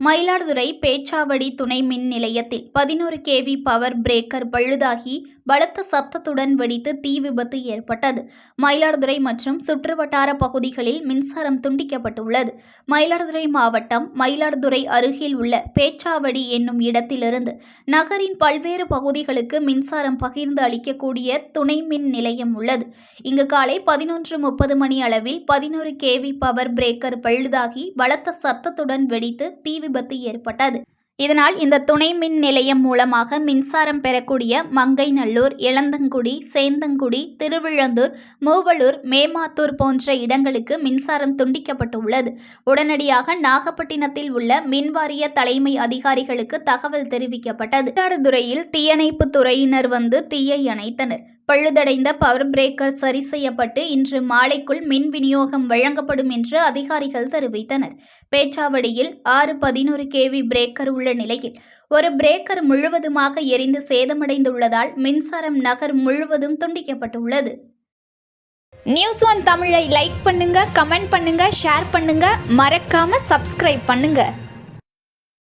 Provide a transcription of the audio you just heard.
மயிலாடுதுறை பேச்சாவடி துணை மின் நிலையத்தில் பதினோரு கேவி பவர் பிரேக்கர் பழுதாகி பலத்த சத்தத்துடன் வெடித்து தீ விபத்து ஏற்பட்டது. மயிலாடுதுறை மற்றும் சுற்றுவட்டார பகுதிகளில் மின்சாரம் துண்டிக்கப்பட்டுள்ளது. மயிலாடுதுறை மாவட்டம் மயிலாடுதுறை அருகில் உள்ள பேச்சாவடி என்னும் இடத்திலிருந்து நகரின் பல்வேறு பகுதிகளுக்கு மின்சாரம் பகிர்ந்து அளிக்கக்கூடிய துணை மின் நிலையம் உள்ளது. இங்கு காலை பதினொன்று முப்பது மணி அளவில் பதினோரு கேவி பவர் பிரேக்கர் பழுதாகி பலத்த சத்தத்துடன் வெடித்து தீ விபத்து ஏற்பட்டது. இதனால் இந்த துணை மின் நிலையம் மூலமாக மின்சாரம் பெறக்கூடிய மங்கைநல்லூர் இளந்தங்குடி சேந்தங்குடி திருவிழந்தூர் மூவலூர் மேமாத்தூர் போன்ற இடங்களுக்கு மின்சாரம் துண்டிக்கப்பட்டுள்ளது. உடனடியாக நாகப்பட்டினத்தில் உள்ள மின்வாரிய தலைமை அதிகாரிகளுக்கு தகவல் தெரிவிக்கப்பட்டது. மயிலாடுதுறையில் தீயணைப்பு துறையினர் வந்து தீயை அணைத்தனர். பழுதடைந்த பவர் பிரேக்கர் சரி செய்யப்பட்டு இன்று மாலைக்குள் மின் விநியோகம் வழங்கப்படும் என்று அதிகாரிகள் தெரிவித்தனர். பேச்சாவடியில் ஆறு பதினோரு கேவி பிரேக்கர் உள்ள நிலையில் ஒரு பிரேக்கர் முழுவதுமாக எரிந்து சேதமடைந்துள்ளதால் மின்சாரம் நகர் முழுவதும் துண்டிக்கப்பட்டுள்ளது. நியூஸ் ஒன் தமிழை லைக் பண்ணுங்க கமெண்ட் பண்ணுங்க ஷேர் பண்ணுங்க. மறக்காம சப்ஸ்கிரைப் பண்ணுங்க.